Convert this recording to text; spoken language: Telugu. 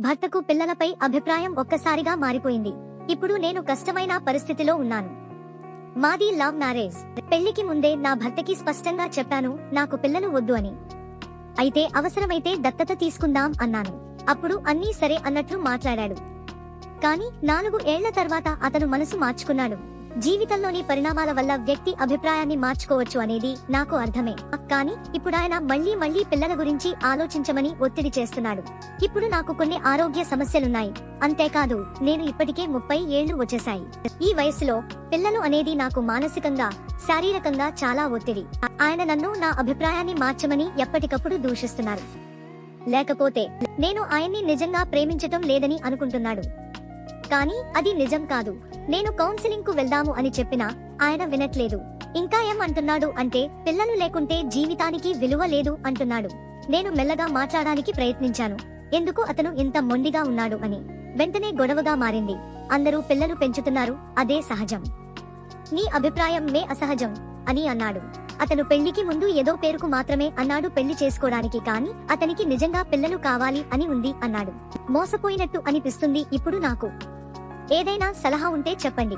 భర్తకు పిల్లలపై అభిప్రాయం ఒక్కసారిగా మారిపోయింది. ఇప్పుడు నేను కష్టమైన పరిస్థితిలో ఉన్నాను. మాది లవ్ మ్యారేజ్. పెళ్ళికి ముందే నా భర్తకి స్పష్టంగా చెప్పాను నాకు పిల్లలు వద్దు అని. అయితే అవసరమైతే దత్తత తీసుకుందాం అన్నాను. అప్పుడు అన్నీ సరే అన్నట్లు మాట్లాడాడు. కానీ నాలుగు ఏళ్ళ తర్వాత అతను మనసు మార్చుకున్నాడు. జీవితంలోని పరిణామాల వల్ల వ్యక్తి అభిప్రాయాన్ని మార్చుకోవచ్చు అనేది నాకు అర్థమే. కానీ ఇప్పుడు ఆయన మళ్ళీ మళ్ళీ పిల్లల గురించి ఆలోచించమని ఒత్తిడి చేస్తున్నాడు. ఇప్పుడు నాకు కొన్ని ఆరోగ్య సమస్యలున్నాయి. అంతేకాదు నేను ఇప్పటికే ముప్పై ఏళ్ళు వచ్చేశాయి. ఈ వయసులో పిల్లలు అనేది నాకు మానసికంగా శారీరకంగా చాలా ఒత్తిడి. ఆయన నన్ను నా అభిప్రాయాన్ని మార్చమని ఎప్పటికప్పుడు దూషిస్తున్నారు. లేకపోతే నేను ఆయన్ని నిజంగా ప్రేమించటం లేదని అనుకుంటున్నాడు. కానీ అది నిజం కాదు. నేను కౌన్సిలింగ్కు వెళ్దాము అని చెప్పినా ఆయన వినట్లేదు. ఇంకా ఏం అంటున్నాడు అంటే పిల్లలు లేకుంటే జీవితానికి విలువ లేదు అంటున్నాడు. నేను మెల్లగా మాట్లాడడానికి ప్రయత్నించాను. ఎందుకు అతను ఇంత మొండిగా ఉన్నాడు అని. వెంటనే గొడవగా మారింది. అందరూ పిల్లలు పెంచుతున్నారు అదే సహజం. నీ అభిప్రాయం మే అసహజం అని అన్నాడు. అతను పెళ్ళికి ముందు ఏదో పేరుకు మాత్రమే అన్నాడు పెళ్ళి చేసుకోవడానికి కానీ అతనికి నిజంగా పిల్లలు కావాలి అని ఉంది అన్నాడు. మోసపోయినట్టు అనిపిస్తుంది ఇప్పుడు నాకు. ఏదైనా సలహా ఉంటే చెప్పండి.